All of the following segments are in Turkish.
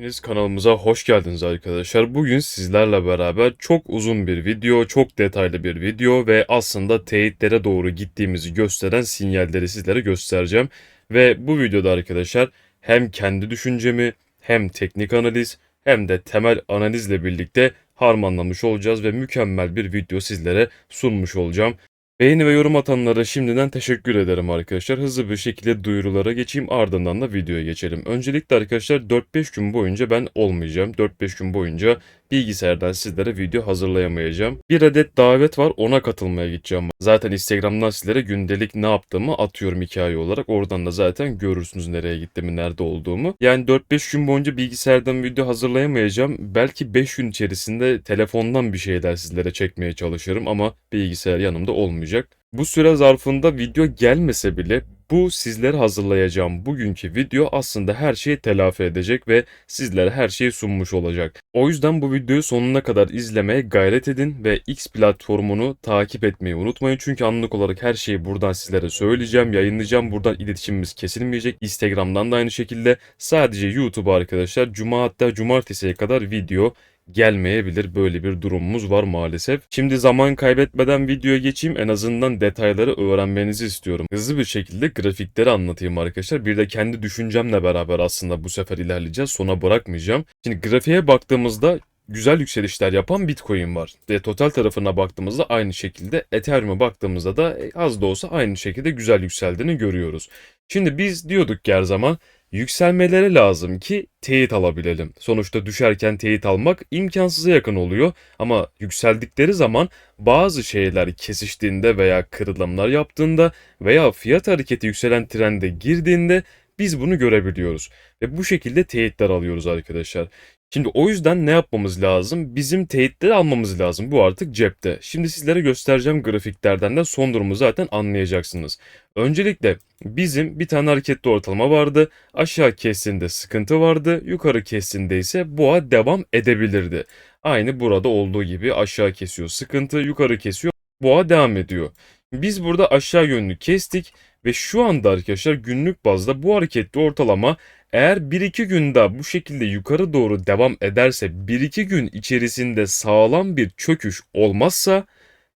Hepiniz kanalımıza hoş geldiniz arkadaşlar. Bugün sizlerle beraber çok uzun bir video, çok detaylı bir video ve aslında teyitlere doğru gittiğimizi gösteren sinyalleri sizlere göstereceğim. Ve bu videoda arkadaşlar hem kendi düşüncemi hem teknik analiz hem de temel analizle birlikte harmanlamış olacağız ve mükemmel bir video sizlere sunmuş olacağım. Beğeni ve yorum atanlara şimdiden teşekkür ederim arkadaşlar. Hızlı bir şekilde duyurulara geçeyim ardından da videoya geçelim. Öncelikle arkadaşlar 4-5 gün boyunca ben olmayacağım. 4-5 gün boyunca bilgisayardan sizlere video hazırlayamayacağım. Bir adet davet var ona katılmaya gideceğim. Zaten Instagram'dan sizlere gündelik ne yaptığımı atıyorum hikaye olarak. Oradan da zaten görürsünüz nereye gittiğimi, nerede olduğumu. Yani 4-5 gün boyunca bilgisayardan video hazırlayamayacağım. Belki 5 gün içerisinde telefondan bir şeyler sizlere çekmeye çalışırım ama bilgisayar yanımda olmayacak. Bu süre zarfında video gelmese bile bu sizlere hazırlayacağım bugünkü video aslında her şeyi telafi edecek ve sizlere her şeyi sunmuş olacak. O yüzden bu videoyu sonuna kadar izlemeye gayret edin ve X platformunu takip etmeyi unutmayın. Çünkü anlık olarak her şeyi buradan sizlere söyleyeceğim, yayınlayacağım. Buradan iletişimimiz kesilmeyecek. Instagram'dan da aynı şekilde. Sadece YouTube arkadaşlar cuma hatta cumartesiye kadar video gelmeyebilir. Böyle bir durumumuz var maalesef. Şimdi zaman kaybetmeden videoya geçeyim. En azından detayları öğrenmenizi istiyorum. Hızlı bir şekilde grafikleri anlatayım arkadaşlar. Bir de kendi düşüncemle beraber aslında bu sefer ilerleyeceğiz. Sona bırakmayacağım. Şimdi grafiğe baktığımızda güzel yükselişler yapan Bitcoin var. Ve total tarafına baktığımızda aynı şekilde Ethereum'a baktığımızda da az da olsa aynı şekilde güzel yükseldiğini görüyoruz. Şimdi biz diyorduk ki her zaman yükselmeleri lazım ki teyit alabilelim. Sonuçta düşerken teyit almak imkansıza yakın oluyor ama yükseldikleri zaman bazı şeyler kesiştiğinde veya kırılımlar yaptığında veya fiyat hareketi yükselen trende girdiğinde biz bunu görebiliyoruz. Ve bu şekilde teyitler alıyoruz arkadaşlar. Şimdi o yüzden ne yapmamız lazım? Bizim teyitleri almamız lazım. Bu artık cepte. Şimdi sizlere göstereceğim grafiklerden de son durumu zaten anlayacaksınız. Öncelikle bizim bir tane hareketli ortalama vardı. Aşağı kestiğinde sıkıntı vardı. Yukarı kestiğinde ise boğa devam edebilirdi. Aynı burada olduğu gibi aşağı kesiyor sıkıntı, yukarı kesiyor boğa devam ediyor. Biz burada aşağı yönlü kestik ve şu anda arkadaşlar günlük bazda bu hareketli ortalama eğer 1-2 gün daha bu şekilde yukarı doğru devam ederse 1-2 gün içerisinde sağlam bir çöküş olmazsa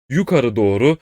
yukarı doğru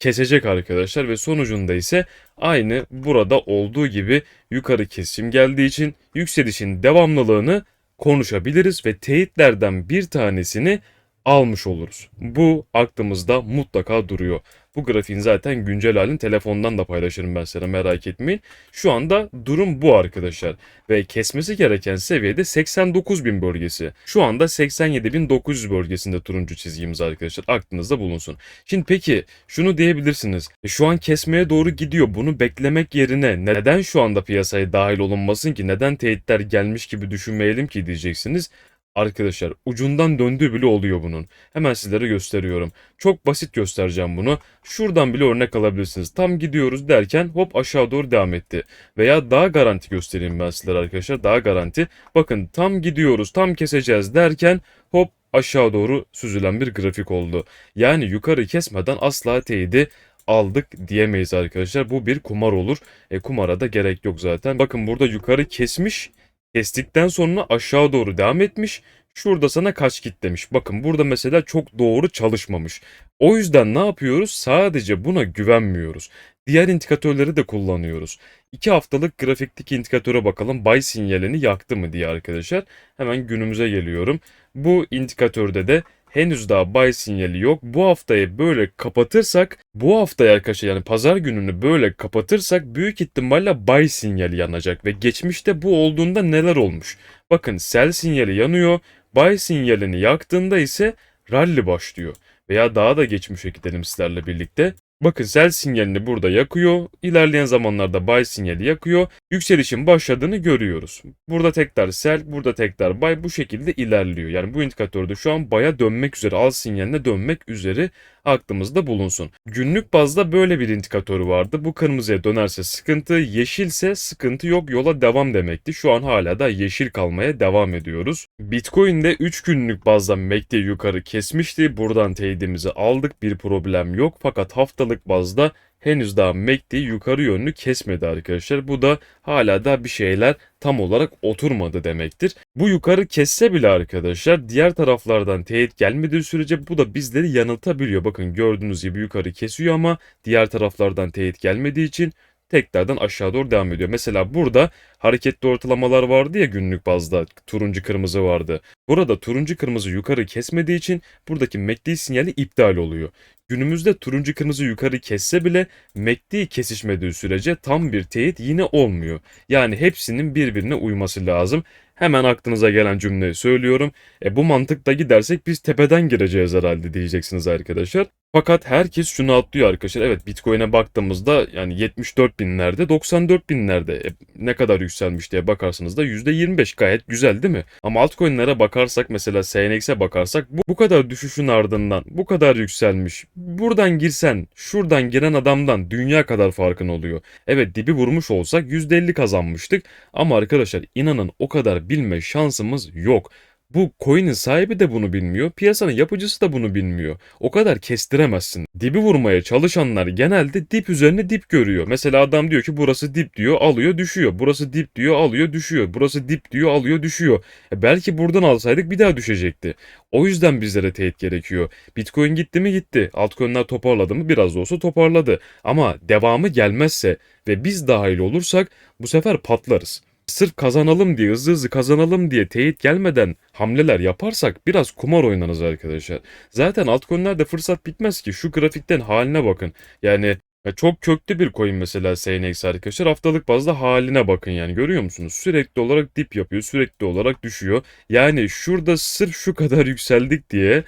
kesecek arkadaşlar ve sonucunda ise aynı burada olduğu gibi yukarı kesim geldiği için yükselişin devamlılığını konuşabiliriz ve teyitlerden bir tanesini almış oluruz. Bu aklımızda mutlaka duruyor. Bu grafiğin zaten güncel halini telefondan da paylaşırım ben sana merak etmeyin. Şu anda durum bu arkadaşlar. Ve kesmesi gereken seviyede 89.000 bölgesi. Şu anda 87.900 bölgesinde turuncu çizgimiz arkadaşlar. Aklınızda bulunsun. Şimdi peki şunu diyebilirsiniz. E, şu an kesmeye doğru gidiyor. Bunu beklemek yerine neden şu anda piyasaya dahil olunmasın ki? Neden teyitler gelmiş gibi düşünmeyelim ki diyeceksiniz. Arkadaşlar ucundan döndüğü bile oluyor bunun. Hemen sizlere gösteriyorum. Çok basit göstereceğim bunu. Şuradan bile örnek alabilirsiniz. Tam gidiyoruz derken hop aşağı doğru devam etti. Veya daha garanti göstereyim ben sizlere arkadaşlar. Daha garanti. Bakın tam gidiyoruz tam keseceğiz derken hop aşağı doğru süzülen bir grafik oldu. Yani yukarı kesmeden asla teyidi aldık diyemeyiz arkadaşlar. Bu bir kumar olur. E kumara da gerek yok zaten. Bakın burada yukarı kesmiş Kestikten sonra aşağı doğru devam etmiş. Şurada sana kaç git demiş. Bakın burada mesela çok doğru çalışmamış. O yüzden ne yapıyoruz? Sadece buna güvenmiyoruz. Diğer indikatörleri de kullanıyoruz. 2 haftalık grafikteki indikatöre bakalım. Buy sinyalini yaktı mı diye arkadaşlar. Hemen günümüze geliyorum. Bu indikatörde de henüz daha buy sinyali yok. Bu haftayı böyle kapatırsak, bu haftayı arkadaşlar yani pazar gününü böyle kapatırsak büyük ihtimalle buy sinyali yanacak ve geçmişte bu olduğunda neler olmuş? Bakın sell sinyali yanıyor, buy sinyalini yaktığında ise rally başlıyor. Veya daha da geçmişe gidelim sizlerle birlikte. Bakın sell sinyalini burada yakıyor. İlerleyen zamanlarda buy sinyali yakıyor. Yükselişin başladığını görüyoruz. Burada tekrar sell, burada tekrar buy bu şekilde ilerliyor. Yani bu indikatörde şu an buy'a dönmek üzere, al sinyaline dönmek üzere aklımızda bulunsun. Günlük bazda böyle bir indikatörü vardı. Bu kırmızıya dönerse sıkıntı, yeşilse sıkıntı yok yola devam demekti. Şu an hala da yeşil kalmaya devam ediyoruz. Bitcoin'de 3 günlük bazda MACD yukarı kesmişti. Buradan teyidimizi aldık. Bir problem yok. Fakat haftalık haftalık bazda henüz daha MACD yukarı yönlü kesmedi arkadaşlar. Bu da hala da bir şeyler tam olarak oturmadı demektir. Bu yukarı kesse bile arkadaşlar diğer taraflardan teyit gelmediği sürece bu da bizleri yanıltabiliyor. Bakın gördüğünüz gibi yukarı kesiyor ama diğer taraflardan teyit gelmediği için tekrardan aşağı doğru devam ediyor. Mesela burada hareketli ortalamalar vardı ya günlük bazda turuncu kırmızı vardı. Burada turuncu kırmızı yukarı kesmediği için buradaki MACD sinyali iptal oluyor. Günümüzde turuncu kırmızı yukarı kesse bile MACD kesişmediği sürece tam bir teyit yine olmuyor. Yani hepsinin birbirine uyması lazım. Hemen aklınıza gelen cümleyi söylüyorum. E bu mantıkta gidersek biz tepeden gireceğiz herhalde diyeceksiniz arkadaşlar. Fakat herkes şunu atlıyor arkadaşlar. Evet Bitcoin'e baktığımızda yani 74 binlerde 94 binlerde e, ne kadar yükselmiş diye bakarsanız da %25 gayet güzel değil mi? Ama altcoin'lere bakarsak mesela SNX'e bakarsak bu, bu kadar düşüşün ardından bu kadar yükselmiş. Buradan girsen şuradan giren adamdan dünya kadar farkın oluyor. Evet dibi vurmuş olsak %50 kazanmıştık ama arkadaşlar inanın o kadar bilme şansımız yok. Bu coin'in sahibi de bunu bilmiyor, piyasanın yapıcısı da bunu bilmiyor. O kadar kestiremezsin. Dibi vurmaya çalışanlar genelde dip üzerine dip görüyor. Mesela adam diyor ki burası dip diyor, alıyor düşüyor. Burası dip diyor, alıyor düşüyor. Burası dip diyor, alıyor düşüyor. E belki buradan alsaydık bir daha düşecekti. O yüzden bizlere teyit gerekiyor. Bitcoin gitti mi gitti. Altcoin'ler toparladı mı biraz da olsa toparladı. Ama devamı gelmezse ve biz dahil olursak bu sefer patlarız sırf kazanalım diye hızlı hızlı kazanalım diye teyit gelmeden hamleler yaparsak biraz kumar oynanırız arkadaşlar. Zaten altcoin'lerde fırsat bitmez ki şu grafikten haline bakın. Yani ya çok köklü bir coin mesela SNX arkadaşlar haftalık bazda haline bakın yani görüyor musunuz? Sürekli olarak dip yapıyor sürekli olarak düşüyor. Yani şurada sırf şu kadar yükseldik diye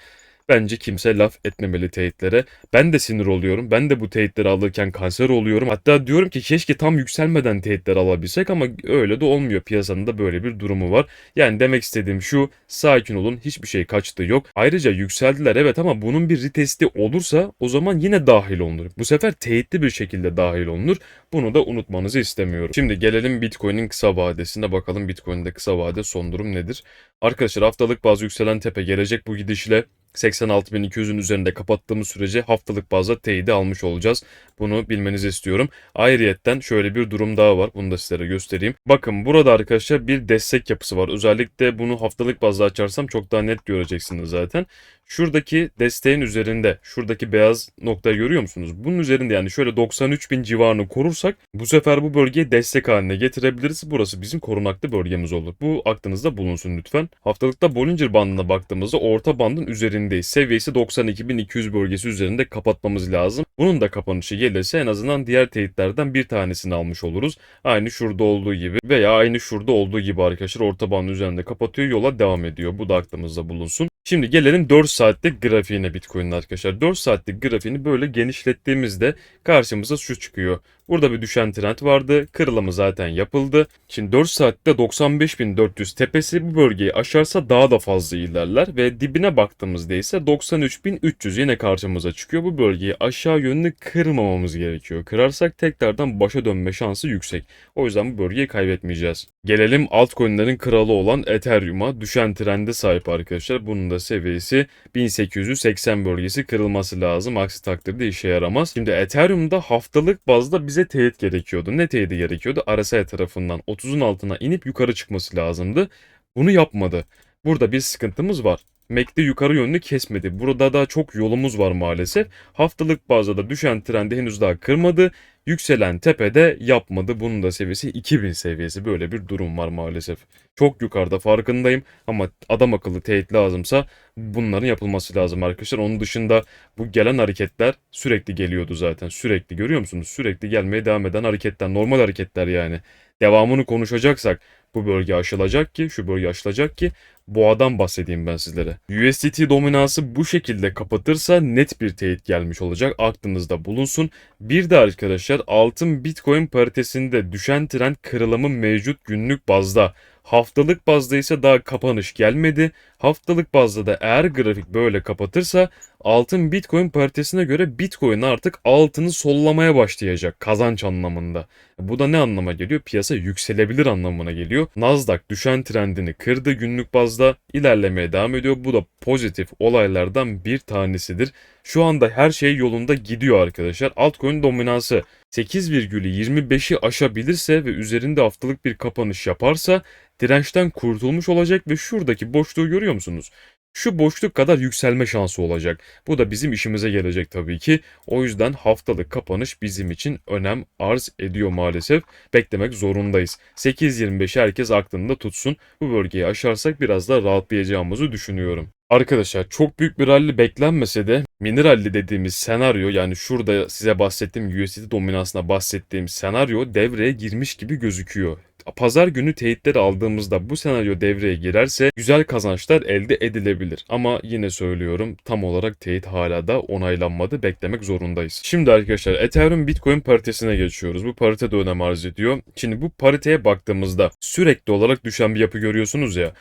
Bence kimse laf etmemeli teyitlere. Ben de sinir oluyorum. Ben de bu teyitleri alırken kanser oluyorum. Hatta diyorum ki keşke tam yükselmeden teyitler alabilsek ama öyle de olmuyor. Piyasanın da böyle bir durumu var. Yani demek istediğim şu sakin olun hiçbir şey kaçtı yok. Ayrıca yükseldiler evet ama bunun bir retesti olursa o zaman yine dahil olunur. Bu sefer teyitli bir şekilde dahil olunur. Bunu da unutmanızı istemiyorum. Şimdi gelelim Bitcoin'in kısa vadesine bakalım Bitcoin'de kısa vade son durum nedir? Arkadaşlar haftalık bazı yükselen tepe gelecek bu gidişle 86.200'ün üzerinde kapattığımız sürece haftalık bazda teyidi almış olacağız. Bunu bilmenizi istiyorum. Ayrıyetten şöyle bir durum daha var. Bunu da sizlere göstereyim. Bakın burada arkadaşlar bir destek yapısı var. Özellikle bunu haftalık bazda açarsam çok daha net göreceksiniz zaten. Şuradaki desteğin üzerinde, şuradaki beyaz noktayı görüyor musunuz? Bunun üzerinde yani şöyle 93 bin civarını korursak bu sefer bu bölgeyi destek haline getirebiliriz. Burası bizim korunaklı bölgemiz olur. Bu aklınızda bulunsun lütfen. Haftalıkta Bollinger bandına baktığımızda orta bandın üzerindeyiz. Seviyesi 92.200 bölgesi üzerinde kapatmamız lazım. Bunun da kapanışı gelirse en azından diğer teyitlerden bir tanesini almış oluruz. Aynı şurada olduğu gibi veya aynı şurada olduğu gibi arkadaşlar orta bandın üzerinde kapatıyor yola devam ediyor. Bu da aklımızda bulunsun. Şimdi gelelim 4 saatlik grafiğine Bitcoin'in arkadaşlar. 4 saatlik grafiğini böyle genişlettiğimizde karşımıza şu çıkıyor. Burada bir düşen trend vardı. Kırılımı zaten yapıldı. Şimdi 4 saatte 95.400 tepesi bu bölgeyi aşarsa daha da fazla ilerler ve dibine baktığımızda ise 93.300 yine karşımıza çıkıyor. Bu bölgeyi aşağı yönlü kırmamamız gerekiyor. Kırarsak tekrardan başa dönme şansı yüksek. O yüzden bu bölgeyi kaybetmeyeceğiz. Gelelim altcoin'lerin kralı olan Ethereum'a düşen trende sahip arkadaşlar. Bunun da seviyesi 1880 bölgesi kırılması lazım. Aksi takdirde işe yaramaz. Şimdi Ethereum'da haftalık bazda bize teyit gerekiyordu. Ne teyidi gerekiyordu? RSI tarafından 30'un altına inip yukarı çıkması lazımdı. Bunu yapmadı. Burada bir sıkıntımız var. MACD yukarı yönlü kesmedi. Burada da çok yolumuz var maalesef. Haftalık bazda da düşen trendi henüz daha kırmadı. Yükselen tepede yapmadı. Bunun da seviyesi 2000 seviyesi. Böyle bir durum var maalesef. Çok yukarıda farkındayım ama adam akıllı teyit lazımsa bunların yapılması lazım arkadaşlar. Onun dışında bu gelen hareketler sürekli geliyordu zaten. Sürekli görüyor musunuz? Sürekli gelmeye devam eden hareketler. Normal hareketler yani. Devamını konuşacaksak bu bölge aşılacak ki, şu bölge aşılacak ki boğadan bahsedeyim ben sizlere. USDT dominansı bu şekilde kapatırsa net bir teyit gelmiş olacak. Aklınızda bulunsun. Bir de arkadaşlar altın bitcoin paritesinde düşen trend kırılımı mevcut günlük bazda. Haftalık bazda ise daha kapanış gelmedi Haftalık bazda da eğer grafik böyle kapatırsa altın Bitcoin paritesine göre Bitcoin artık altını sollamaya başlayacak kazanç anlamında. Bu da ne anlama geliyor? Piyasa yükselebilir anlamına geliyor. Nasdaq düşen trendini kırdı günlük bazda ilerlemeye devam ediyor. Bu da pozitif olaylardan bir tanesidir. Şu anda her şey yolunda gidiyor arkadaşlar. Altcoin dominansı 8,25'i aşabilirse ve üzerinde haftalık bir kapanış yaparsa dirençten kurtulmuş olacak ve şuradaki boşluğu görüyor musunuz? Şu boşluk kadar yükselme şansı olacak. Bu da bizim işimize gelecek tabii ki. O yüzden haftalık kapanış bizim için önem arz ediyor maalesef. Beklemek zorundayız. 8.25 herkes aklında tutsun. Bu bölgeyi aşarsak biraz da rahatlayacağımızı düşünüyorum. Arkadaşlar çok büyük bir rally beklenmese de mini rally dediğimiz senaryo yani şurada size bahsettiğim USDT dominansına bahsettiğim senaryo devreye girmiş gibi gözüküyor. Pazar günü teyitleri aldığımızda bu senaryo devreye girerse güzel kazançlar elde edilebilir. Ama yine söylüyorum tam olarak teyit hala da onaylanmadı. Beklemek zorundayız. Şimdi arkadaşlar Ethereum Bitcoin paritesine geçiyoruz. Bu parite de önem arz ediyor. Şimdi bu pariteye baktığımızda sürekli olarak düşen bir yapı görüyorsunuz ya.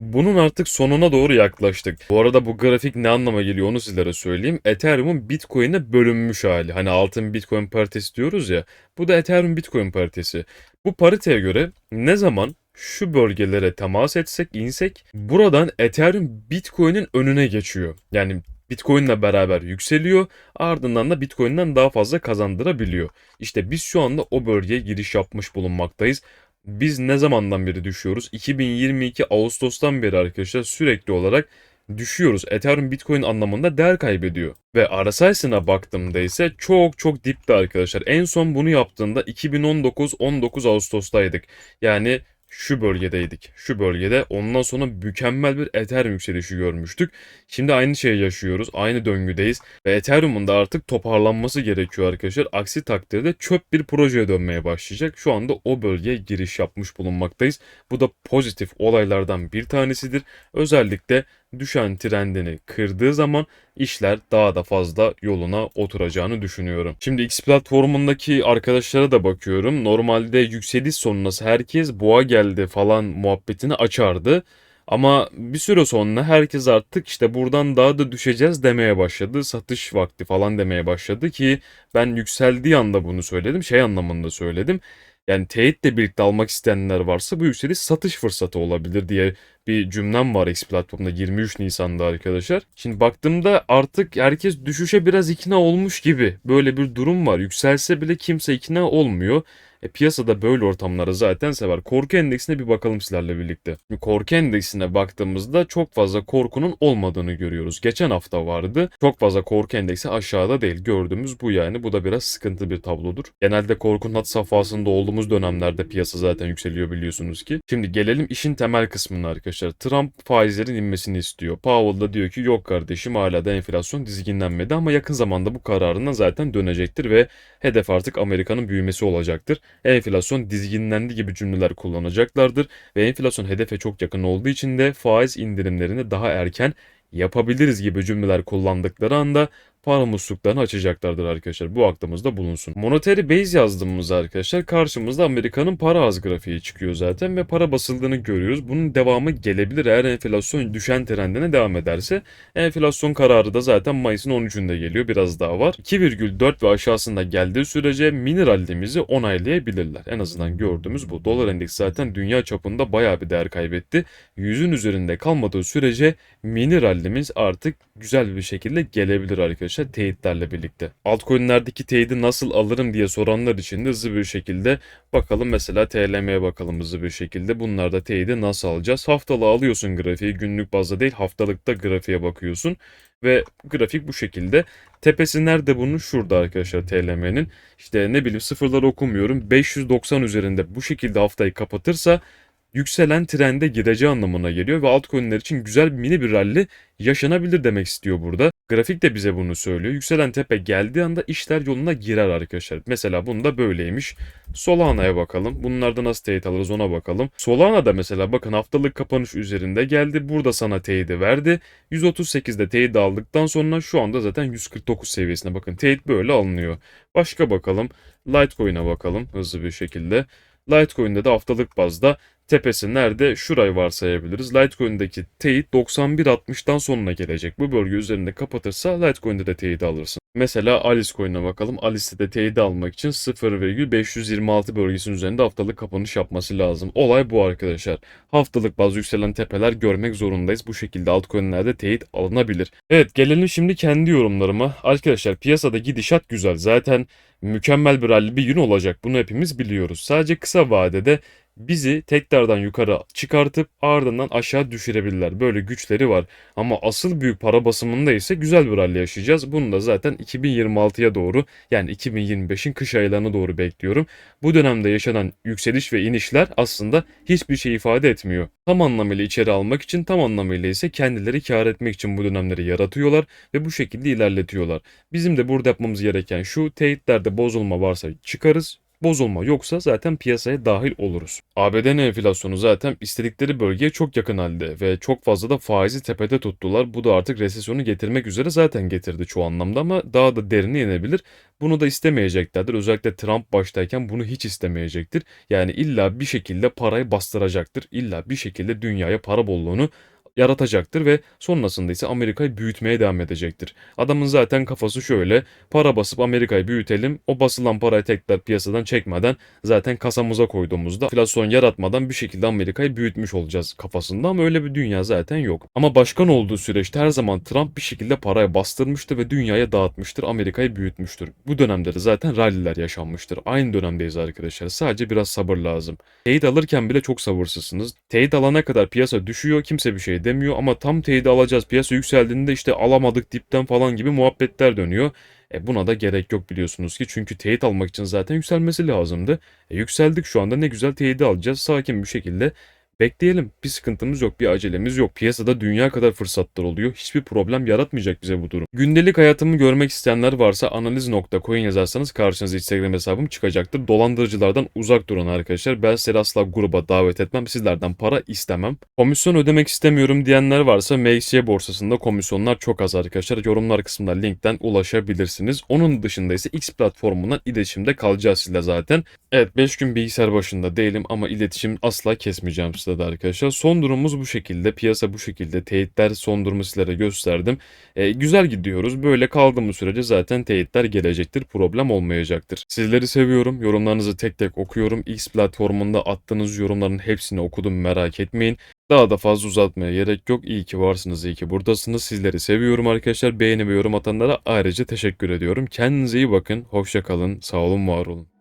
Bunun artık sonuna doğru yaklaştık. Bu arada bu grafik ne anlama geliyor onu sizlere söyleyeyim. Ethereum'un Bitcoin'e bölünmüş hali. Hani altın Bitcoin paritesi diyoruz ya. Bu da Ethereum Bitcoin paritesi. Bu pariteye göre ne zaman şu bölgelere temas etsek, insek buradan Ethereum Bitcoin'in önüne geçiyor. Yani Bitcoin'le beraber yükseliyor. Ardından da Bitcoin'den daha fazla kazandırabiliyor. İşte biz şu anda o bölgeye giriş yapmış bulunmaktayız. Biz ne zamandan beri düşüyoruz? 2022 Ağustos'tan beri arkadaşlar sürekli olarak düşüyoruz. Ethereum Bitcoin anlamında değer kaybediyor. Ve RSI'sine baktığımda ise çok çok dipti arkadaşlar. En son bunu yaptığında 2019 19 Ağustos'taydık. Yani şu bölgedeydik. Şu bölgede ondan sonra mükemmel bir Ethereum yükselişi görmüştük. Şimdi aynı şeyi yaşıyoruz. Aynı döngüdeyiz. Ve Ethereum'un da artık toparlanması gerekiyor arkadaşlar. Aksi takdirde çöp bir projeye dönmeye başlayacak. Şu anda o bölgeye giriş yapmış bulunmaktayız. Bu da pozitif olaylardan bir tanesidir. Özellikle düşen trendini kırdığı zaman işler daha da fazla yoluna oturacağını düşünüyorum. Şimdi X platformundaki arkadaşlara da bakıyorum. Normalde yükseliş sonrası herkes boğa geldi falan muhabbetini açardı. Ama bir süre sonra herkes artık işte buradan daha da düşeceğiz demeye başladı. Satış vakti falan demeye başladı ki ben yükseldiği anda bunu söyledim. Şey anlamında söyledim. Yani teyitle birlikte almak isteyenler varsa bu yükseliş satış fırsatı olabilir diye bir cümlem var X platformda 23 Nisan'da arkadaşlar. Şimdi baktığımda artık herkes düşüşe biraz ikna olmuş gibi. Böyle bir durum var. Yükselse bile kimse ikna olmuyor. E, piyasada böyle ortamları zaten sever. Korku endeksine bir bakalım sizlerle birlikte. Şimdi korku endeksine baktığımızda çok fazla korkunun olmadığını görüyoruz. Geçen hafta vardı. Çok fazla korku endeksi aşağıda değil. Gördüğümüz bu yani. Bu da biraz sıkıntı bir tablodur. Genelde korkunun hat safhasında olduğumuz dönemlerde piyasa zaten yükseliyor biliyorsunuz ki. Şimdi gelelim işin temel kısmına arkadaşlar. Trump faizlerin inmesini istiyor. Powell da diyor ki yok kardeşim hala da enflasyon dizginlenmedi ama yakın zamanda bu kararından zaten dönecektir ve hedef artık Amerika'nın büyümesi olacaktır enflasyon dizginlendi gibi cümleler kullanacaklardır ve enflasyon hedefe çok yakın olduğu için de faiz indirimlerini daha erken yapabiliriz gibi cümleler kullandıkları anda para musluklarını açacaklardır arkadaşlar. Bu aklımızda bulunsun. Monetary base yazdığımızda arkadaşlar karşımızda Amerika'nın para az grafiği çıkıyor zaten ve para basıldığını görüyoruz. Bunun devamı gelebilir eğer enflasyon düşen trendine devam ederse. Enflasyon kararı da zaten Mayıs'ın 13'ünde geliyor. Biraz daha var. 2,4 ve aşağısında geldiği sürece mini rallimizi onaylayabilirler. En azından gördüğümüz bu. Dolar endeks zaten dünya çapında bayağı bir değer kaybetti. Yüzün üzerinde kalmadığı sürece mini rallimiz artık güzel bir şekilde gelebilir arkadaşlar arkadaşlar teyitlerle birlikte. Altcoin'lerdeki teyidi nasıl alırım diye soranlar için de hızlı bir şekilde bakalım mesela TLM'ye bakalım hızlı bir şekilde. Bunlarda teyidi nasıl alacağız? Haftalığı alıyorsun grafiği günlük bazda değil haftalıkta grafiğe bakıyorsun. Ve grafik bu şekilde. Tepesi nerede bunun? Şurada arkadaşlar TLM'nin. İşte ne bileyim sıfırları okumuyorum. 590 üzerinde bu şekilde haftayı kapatırsa yükselen trende gideceği anlamına geliyor ve altcoin'ler için güzel bir mini bir rally yaşanabilir demek istiyor burada. Grafik de bize bunu söylüyor. Yükselen tepe geldiği anda işler yoluna girer arkadaşlar. Mesela bunda böyleymiş. Solana'ya bakalım. Bunlarda nasıl teyit alırız ona bakalım. Solana da mesela bakın haftalık kapanış üzerinde geldi. Burada sana teyidi verdi. 138'de teyit aldıktan sonra şu anda zaten 149 seviyesine bakın. Teyit böyle alınıyor. Başka bakalım. Litecoin'e bakalım hızlı bir şekilde. Litecoin'de de haftalık bazda tepesi nerede? Şurayı varsayabiliriz. Litecoin'deki teyit 91.60'dan sonuna gelecek. Bu bölge üzerinde kapatırsa Litecoin'de de teyit alırsın. Mesela Alice Coin'e bakalım. Alice'de de teyit almak için 0,526 bölgesinin üzerinde haftalık kapanış yapması lazım. Olay bu arkadaşlar. Haftalık bazı yükselen tepeler görmek zorundayız. Bu şekilde altcoin'lerde teyit alınabilir. Evet gelelim şimdi kendi yorumlarıma. Arkadaşlar piyasada gidişat güzel. Zaten mükemmel bir rally bir gün olacak. Bunu hepimiz biliyoruz. Sadece kısa vadede bizi tekrardan yukarı çıkartıp ardından aşağı düşürebilirler. Böyle güçleri var. Ama asıl büyük para basımında ise güzel bir rally yaşayacağız. Bunu da zaten 2026'ya doğru yani 2025'in kış aylarına doğru bekliyorum. Bu dönemde yaşanan yükseliş ve inişler aslında hiçbir şey ifade etmiyor. Tam anlamıyla içeri almak için tam anlamıyla ise kendileri kar etmek için bu dönemleri yaratıyorlar ve bu şekilde ilerletiyorlar. Bizim de burada yapmamız gereken şu teyitlerde bozulma varsa çıkarız bozulma yoksa zaten piyasaya dahil oluruz. ABD'nin enflasyonu zaten istedikleri bölgeye çok yakın halde ve çok fazla da faizi tepede tuttular. Bu da artık resesyonu getirmek üzere zaten getirdi çoğu anlamda ama daha da derine inebilir. Bunu da istemeyeceklerdir. Özellikle Trump baştayken bunu hiç istemeyecektir. Yani illa bir şekilde parayı bastıracaktır. İlla bir şekilde dünyaya para bolluğunu yaratacaktır ve sonrasında ise Amerika'yı büyütmeye devam edecektir. Adamın zaten kafası şöyle para basıp Amerika'yı büyütelim o basılan parayı tekrar piyasadan çekmeden zaten kasamıza koyduğumuzda enflasyon yaratmadan bir şekilde Amerika'yı büyütmüş olacağız kafasında ama öyle bir dünya zaten yok. Ama başkan olduğu süreçte her zaman Trump bir şekilde parayı bastırmıştır ve dünyaya dağıtmıştır Amerika'yı büyütmüştür. Bu dönemde de zaten ralliler yaşanmıştır. Aynı dönemdeyiz arkadaşlar sadece biraz sabır lazım. Teyit alırken bile çok sabırsızsınız. Teyit alana kadar piyasa düşüyor kimse bir şey demiyor ama tam teyidi alacağız piyasa yükseldiğinde işte alamadık dipten falan gibi muhabbetler dönüyor. E buna da gerek yok biliyorsunuz ki çünkü teyit almak için zaten yükselmesi lazımdı. E yükseldik şu anda ne güzel teyidi alacağız sakin bir şekilde Bekleyelim. Bir sıkıntımız yok, bir acelemiz yok. Piyasada dünya kadar fırsatlar oluyor. Hiçbir problem yaratmayacak bize bu durum. Gündelik hayatımı görmek isteyenler varsa analiz.coin yazarsanız karşınıza Instagram hesabım çıkacaktır. Dolandırıcılardan uzak durun arkadaşlar. Ben sizi asla gruba davet etmem. Sizlerden para istemem. Komisyon ödemek istemiyorum diyenler varsa MXC borsasında komisyonlar çok az arkadaşlar. Yorumlar kısmında linkten ulaşabilirsiniz. Onun dışında ise X platformundan iletişimde kalacağız sizle zaten. Evet 5 gün bilgisayar başında değilim ama iletişim asla kesmeyeceğim de arkadaşlar. Son durumumuz bu şekilde. Piyasa bu şekilde. Teyitler son durumu sizlere gösterdim. E, güzel gidiyoruz. Böyle kaldığımız sürece zaten teyitler gelecektir. Problem olmayacaktır. Sizleri seviyorum. Yorumlarınızı tek tek okuyorum. X platformunda attığınız yorumların hepsini okudum merak etmeyin. Daha da fazla uzatmaya gerek yok. İyi ki varsınız, iyi ki buradasınız. Sizleri seviyorum arkadaşlar. Beğeni ve yorum atanlara ayrıca teşekkür ediyorum. Kendinize iyi bakın. Hoşça kalın. Sağ olun, var olun.